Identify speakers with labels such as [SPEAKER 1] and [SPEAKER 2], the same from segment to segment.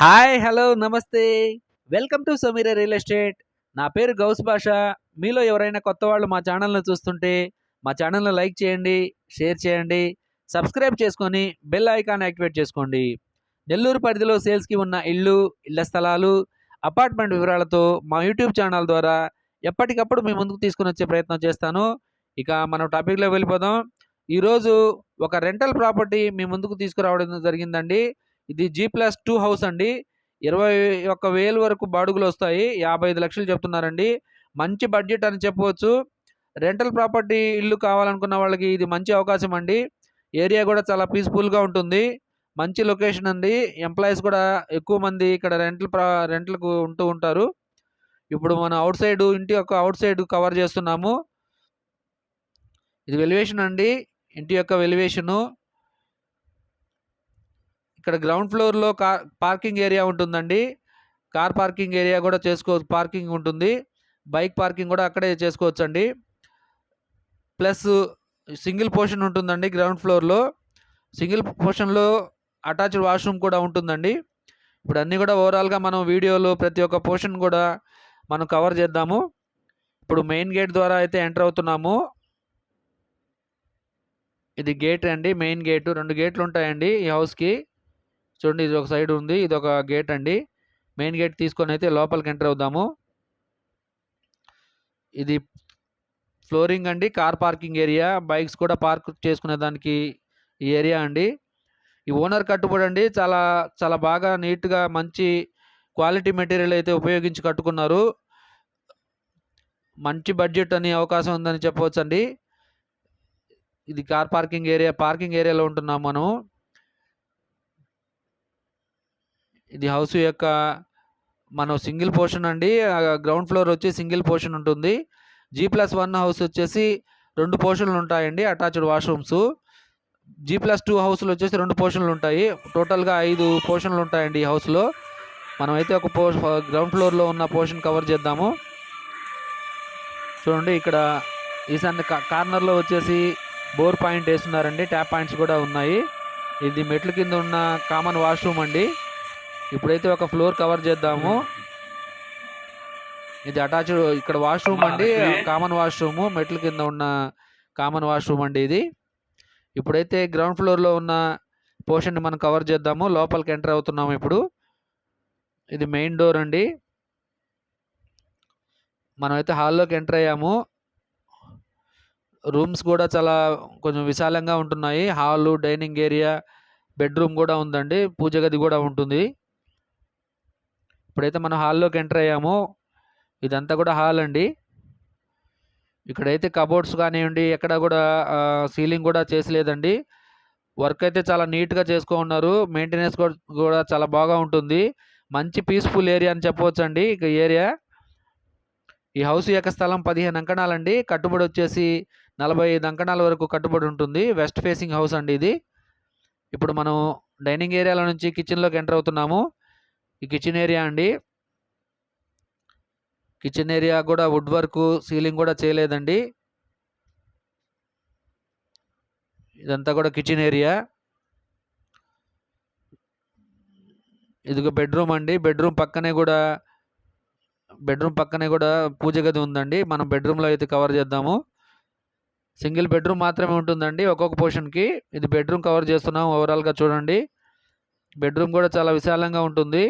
[SPEAKER 1] Hi hello నమస్తే. Welcome to Sameera real estate. నా పేరు గౌస్ భాష. మీలో ఎవరైనా కొత్త వాళ్ళు మా ఛానల్ని చూస్తుంటే మా ఛానల్ని లైక్ చేయండి షేర్ చేయండి సబ్స్క్రైబ్ చేసుకొని బెల్ ఐకాన్ యాక్టివేట్ చేసుకోండి. నెల్లూరు పరిధిలో సేల్స్కి ఉన్న ఇళ్ళు ఇళ్ళ స్థలాలు అపార్ట్మెంట్ వివరాలతో మా యూట్యూబ్ ఛానల్ ద్వారా ఎప్పటికప్పుడు మీ ముందుకు తీసుకుని వచ్చే ప్రయత్నం చేస్తాను. ఇక మనం టాపిక్లో వెళ్ళిపోదాం. ఈరోజు ఒక రెంటల్ ప్రాపర్టీ మీ ముందుకు తీసుకురావడం జరిగిందండి. ఇది జీ ప్లస్ టూ హౌస్ అండి. ఇరవై ఒక్క వేలు వరకు బాడుగులు వస్తాయి. యాభై ఐదు లక్షలు చెప్తున్నారండి. మంచి బడ్జెట్ అని చెప్పవచ్చు. రెంటల్ ప్రాపర్టీ ఇల్లు కావాలనుకున్న వాళ్ళకి ఇది మంచి అవకాశం అండి. ఏరియా కూడా చాలా పీస్ఫుల్గా ఉంటుంది. మంచి లొకేషన్ అండి. ఎంప్లాయీస్ కూడా ఎక్కువ మంది ఇక్కడ రెంటల్ ప్రా రెంట్లకు ఉంటూ ఉంటారు. ఇప్పుడు మనం అవుట్ సైడ్ ఇంటి యొక్క అవుట్ సైడ్ కవర్ చేస్తున్నాము. ఇది వెలివేషన్ అండి. ఇంటి యొక్క వెలివేషను ఇక్కడ గ్రౌండ్ ఫ్లోర్లో కార్ పార్కింగ్ ఏరియా ఉంటుందండి. కార్ పార్కింగ్ ఏరియా కూడా చేసుకో పార్కింగ్ ఉంటుంది. బైక్ పార్కింగ్ కూడా అక్కడే చేసుకోవచ్చండి. ప్లస్ సింగిల్ పోర్షన్ ఉంటుందండి గ్రౌండ్ ఫ్లోర్లో. సింగిల్ పోర్షన్లో అటాచ్డ్ వాష్రూమ్ కూడా ఉంటుందండి. ఇప్పుడు అన్నీ కూడా ఓవరాల్గా మనం వీడియోలో ప్రతి ఒక్క పోర్షన్ కూడా మనం కవర్ చేద్దాము. ఇప్పుడు మెయిన్ గేట్ ద్వారా అయితే ఎంటర్ అవుతున్నాము. ఇది గేట్ అండి. మెయిన్ గేటు రెండు గేట్లు ఉంటాయండి ఈ హౌస్కి. చూడండి ఇది ఒక సైడ్ ఉంది ఇది ఒక గేట్ అండి. మెయిన్ గేట్ తీసుకొని అయితే లోపలికి ఎంటర్ అవుదాము. ఇది ఫ్లోరింగ్ అండి కార్ పార్కింగ్ ఏరియా. బైక్స్ కూడా పార్క్ చేసుకునే దానికి ఈ ఏరియా అండి. ఈ ఓనర్ కట్టుబడి అండి చాలా చాలా బాగా నీట్గా మంచి క్వాలిటీ మెటీరియల్ అయితే ఉపయోగించి కట్టుకున్నారు. మంచి బడ్జెట్ అనే అవకాశం ఉందని చెప్పవచ్చు అండి ఇది కార్ పార్కింగ్ ఏరియా పార్కింగ్ ఏరియాలో ఉంటున్నాం మనం ఇది హౌస్ యొక్క మనం సింగిల్ పోర్షన్ అండి. గ్రౌండ్ ఫ్లోర్ వచ్చి సింగిల్ పోర్షన్ ఉంటుంది. జీ ప్లస్ వన్ హౌస్ వచ్చేసి రెండు పోర్షన్లు ఉంటాయండి attached washrooms. G plus two హౌస్లు వచ్చేసి రెండు పోర్షన్లు ఉంటాయి. టోటల్గా ఐదు పోర్షన్లు ఉంటాయండి ఈ హౌస్లో. మనం అయితే ఒక పో గ్రౌండ్ ఫ్లోర్లో ఉన్న పోర్షన్ కవర్ చేద్దాము. చూడండి ఇక్కడ ఈశాన్య కార్నర్లో వచ్చేసి బోర్ పాయింట్ వేస్తున్నారండి. ట్యాప్ పాయింట్స్ కూడా ఉన్నాయి. ఇది మెట్ల కింద ఉన్న కామన్ వాష్రూమ్ అండి. ఇప్పుడైతే ఒక ఫ్లోర్ కవర్ చేద్దాము. ఇది అటాచ్డ్ ఇక్కడ వాష్రూమ్ అండి కామన్ వాష్రూమ్ మెట్ల కింద ఉన్న కామన్ వాష్రూమ్ అండి ఇది. ఇప్పుడైతే గ్రౌండ్ ఫ్లోర్లో ఉన్న పోర్షన్ని మనం కవర్ చేద్దాము. లోపలికి ఎంటర్ అవుతున్నాము ఇప్పుడు. ఇది మెయిన్ డోర్ అండి. మనమైతే హాల్లోకి ఎంటర్ అయ్యాము. రూమ్స్ కూడా చాలా కొంచెం విశాలంగా ఉంటున్నాయి. హాలు డైనింగ్ ఏరియా బెడ్రూమ్ కూడా ఉందండి. పూజ గది కూడా ఉంటుంది. ఇప్పుడైతే మనం హాల్లోకి ఎంటర్ అయ్యాము. ఇదంతా కూడా హాల్ అండి. ఇక్కడైతే కబోర్డ్స్ కానివ్వండి ఎక్కడ కూడా సీలింగ్ కూడా చేసలేదండి. వర్క్ అయితే చాలా నీట్గా చేసుకో ఉన్నారు. మెయింటెనెన్స్ కూడా చాలా బాగా ఉంటుంది. మంచి పీస్ఫుల్ ఏరియా అని చెప్పవచ్చండి ఇక ఏరియా. ఈ హౌస్ యొక్క స్థలం పదిహేను అంకణాలండి. కట్టుబడి వచ్చేసి నలభై ఐదు అంకణాల వరకు కట్టుబడి ఉంటుంది. వెస్ట్ ఫేసింగ్ హౌస్ అండి ఇది. ఇప్పుడు మనం డైనింగ్ ఏరియాలో నుంచి కిచెన్లోకి ఎంటర్ అవుతున్నాము. ఈ కిచెన్ ఏరియా అండి. కిచెన్ ఏరియా కూడా వుడ్ వర్క్ సీలింగ్ కూడా చేయలేదండి. ఇదంతా కూడా కిచెన్ ఏరియా ఇదిగో బెడ్రూమ్ అండి. బెడ్రూమ్ పక్కనే కూడా బెడ్రూమ్ పక్కనే కూడా పూజ గది ఉందండి. మనం బెడ్రూమ్లో అయితే కవర్ చేద్దాము. సింగిల్ బెడ్రూమ్ మాత్రమే ఉంటుందండి ఒక్కొక్క పోర్షన్కి ఇది బెడ్రూమ్ కవర్ చేస్తున్నాం ఓవరాల్గా చూడండి. బెడ్రూమ్ కూడా చాలా విశాలంగా ఉంటుంది.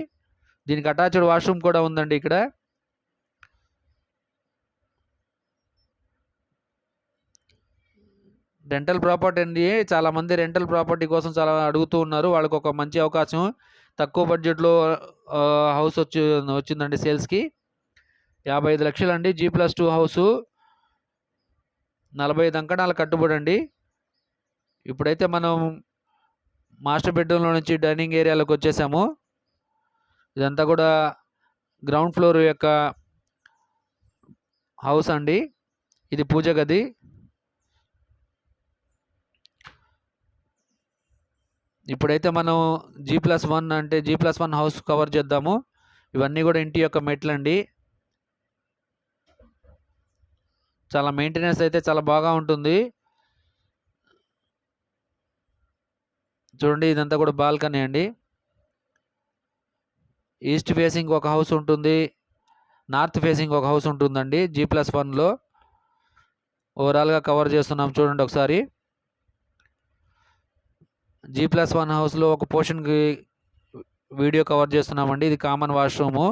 [SPEAKER 1] దీనికి అటాచ్డ్ వాష్రూమ్ కూడా ఉందండి ఇక్కడ. రెంటల్ ప్రాపర్టీ అండి. చాలామంది రెంటల్ ప్రాపర్టీ కోసం చాలా అడుగుతూ ఉన్నారు. వాళ్ళకి ఒక మంచి అవకాశం. తక్కువ బడ్జెట్లో హౌస్ వచ్చి వచ్చిందండి సేల్స్కి. యాభై ఐదు లక్షలు అండి జీ ప్లస్ టూ హౌసు. నలభై ఐదు అంకణాలు కట్టుబడి అండి. ఇప్పుడైతే మనం మాస్టర్ బెడ్రూమ్లో నుంచి డైనింగ్ ఏరియాలోకి వచ్చేసాము. ఇదంతా కూడా గ్రౌండ్ ఫ్లోర్ యొక్క హౌస్ అండి. ఇది పూజ గది. ఇప్పుడైతే మనం జీ ప్లస్ వన్ అంటే G plus one house cover చేద్దాము. ఇవన్నీ కూడా ఇంటి యొక్క మెట్లు అండి చాలా మెయింటెనెన్స్ అయితే చాలా బాగా ఉంటుంది. చూడండి ఇదంతా కూడా బాల్కనీ అండి. ఈస్ట్ ఫేసింగ్ ఒక హౌస్ ఉంటుంది నార్త్ ఫేసింగ్ ఒక హౌస్ ఉంటుందండి జీ ప్లస్ వన్లో. ఓవరాల్గా కవర్ చేస్తున్నాం చూడండి ఒకసారి. జీ ప్లస్ వన్ హౌస్లో ఒక పోర్షన్కి వీడియో కవర్ చేస్తున్నామండి ఇది కామన్ వాష్రూము.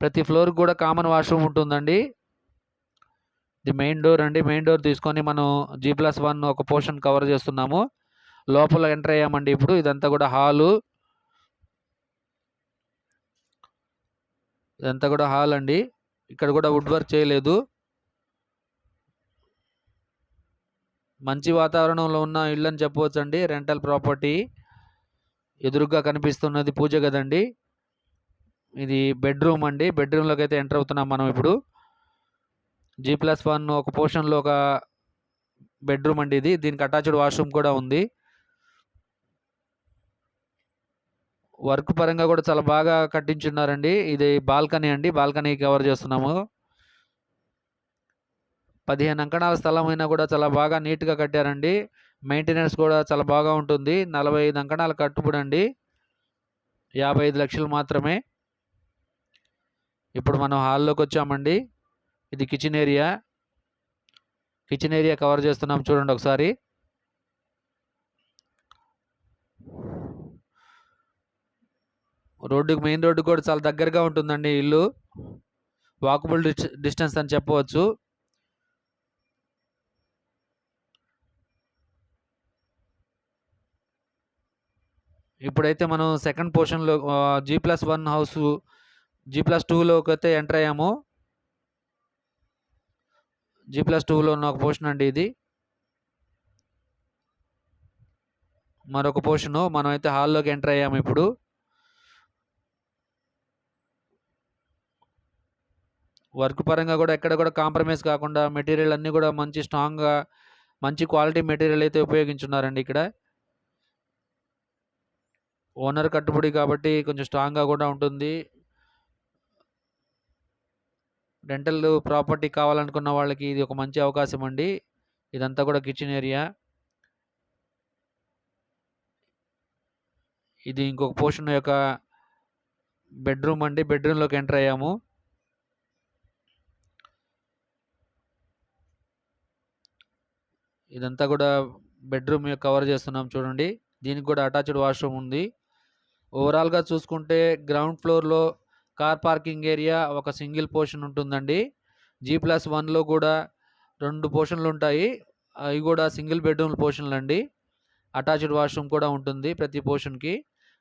[SPEAKER 1] ప్రతి ఫ్లోర్కి కూడా కామన్ వాష్రూమ్ ఉంటుందండి. ఇది మెయిన్ డోర్ అండి మెయిన్ డోర్ తీసుకొని మనం జీ ప్లస్ వన్ ఒక పోర్షన్ కవర్ చేస్తున్నాము. లోపల ఎంటర్ అయ్యామండి ఇప్పుడు ఇదంతా కూడా హాలు. ఇదంతా కూడా హాల్ అండి. ఇక్కడ కూడా వుడ్ వర్క్ చేయలేదు. మంచి వాతావరణంలో ఉన్న ఇల్లు అని చెప్పవచ్చు అండి రెంటల్ ప్రాపర్టీ ఎదురుగా కనిపిస్తున్నది పూజ కదండి ఇది బెడ్రూమ్ అండి. బెడ్రూమ్లోకి అయితే ఎంటర్ అవుతున్నాం మనం ఇప్పుడు. జీ ప్లస్ వన్ ఒక పోర్షన్లో ఒక బెడ్రూమ్ అండి ఇది. దీనికి అటాచ్డ్ వాష్రూమ్ కూడా ఉంది. వర్క్ పరంగా కూడా చాలా బాగా కట్టించున్నారండి. ఇది బాల్కనీ అండి. బాల్కనీ కవర్ చేస్తున్నాము. పదిహేను అంకణాల స్థలం అయినా కూడా చాలా బాగా నీట్గా కట్టారండి. మెయింటెనెన్స్ కూడా చాలా బాగా ఉంటుంది. నలభై ఐదు అంకణాలు కట్టుబడి అండి యాభై ఐదు లక్షలు మాత్రమే. ఇప్పుడు మనం హాల్లోకి వచ్చామండి. ఇది kitchen area. Kitchen area cover చేస్తున్నాం చూడండి ఒకసారి. రోడ్డుకి మెయిన్ రోడ్డు కూడా చాలా దగ్గరగా ఉంటుందండి ఇల్లు. వాకబుల్ డిస్టెన్స్ అని చెప్పవచ్చు. ఇప్పుడైతే మనం second పోర్షన్లో G plus one house G plus టూలోకి అయితే ఎంటర్ అయ్యాము. జీ ప్లస్ టూలో ఉన్న ఒక పోర్షన్ అండి ఇది. మరొక పోర్షను మనం అయితే హాల్లోకి ఎంటర్ అయ్యాము ఇప్పుడు. వర్క్ పరంగా కూడా ఎక్కడ కూడా కాంప్రమైజ్ కాకుండా మెటీరియల్ అన్నీ కూడా మంచి స్ట్రాంగ్గా మంచి క్వాలిటీ మెటీరియల్ అయితే ఉపయోగించున్నారండి ఇక్కడ. ఓనర్ కట్టుబడి కాబట్టి కొంచెం స్ట్రాంగ్గా కూడా ఉంటుంది. రెంటల్ ప్రాపర్టీ కావాలనుకున్న వాళ్ళకి ఇది ఒక మంచి అవకాశం అండి. ఇదంతా కూడా కిచెన్ ఏరియా. ఇది ఇంకొక పోర్షన్ యొక్క బెడ్రూమ్ అండి. బెడ్రూమ్లోకి ఎంటర్ అయ్యాము. ఇదంతా కూడా బెడ్రూమ్ కవర్ చేస్తున్నాం చూడండి. దీనికి కూడా అటాచ్డ్ వాష్రూమ్ ఉంది. ఓవరాల్గా చూసుకుంటే గ్రౌండ్ ఫ్లోర్లో కార్ పార్కింగ్ ఏరియా ఒక సింగిల్ పోర్షన్ ఉంటుందండి. జీ ప్లస్ వన్లో కూడా రెండు పోర్షన్లు ఉంటాయి. అవి కూడా సింగిల్ బెడ్రూమ్ పోర్షన్లు అండి. అటాచ్డ్ వాష్రూమ్ కూడా ఉంటుంది ప్రతి పోర్షన్కి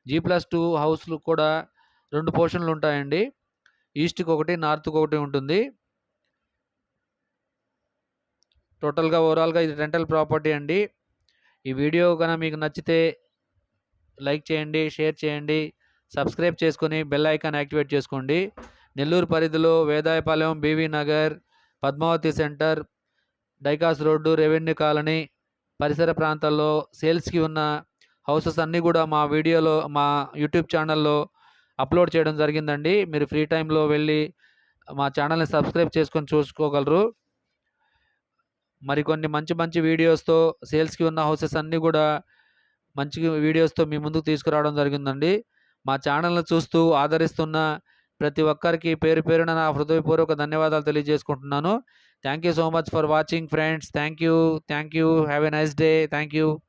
[SPEAKER 1] జీ ప్లస్ టూ హౌస్లు కూడా రెండు పోర్షన్లు ఉంటాయండి. ఈస్ట్కి ఒకటి నార్త్కి ఒకటి ఉంటుంది. టోటల్గా ఓవరాల్గా ఇది రెంటల్ ప్రాపర్టీ అండి. ఈ వీడియో కనుక మీకు నచ్చితే లైక్ చేయండి షేర్ చేయండి సబ్స్క్రైబ్ చేసుకొని బెల్ ఐకాన్ యాక్టివేట్ చేసుకోండి. నెల్లూరు పరిధిలో Vedayapalem BV Nagar Padmavathi centre డైకాస్ road revenue colony పరిసర ప్రాంతాల్లో సేల్స్కి ఉన్న హౌసెస్ అన్నీ కూడా మా వీడియోలో మా యూట్యూబ్ ఛానల్లో అప్లోడ్ చేయడం జరిగిందండి. మీరు ఫ్రీ టైంలో వెళ్ళి మా ఛానల్ని సబ్స్క్రైబ్ చేసుకొని చూసుకోగలరు. మరికొన్ని మంచి మంచి వీడియోస్తో సేల్స్కి ఉన్న హౌసెస్ అన్నీ కూడా మంచి వీడియోస్తో మీ ముందుకు తీసుకురావడం జరిగిందండి. మా ఛానల్ను చూస్తూ ఆదరిస్తున్న ప్రతి ఒక్కరికి పేరు పేరున నా హృదయపూర్వక ధన్యవాదాలు తెలియజేసుకుంటున్నాను. Thank you so much for watching friends. Thank you thank you have a nice day. Thank you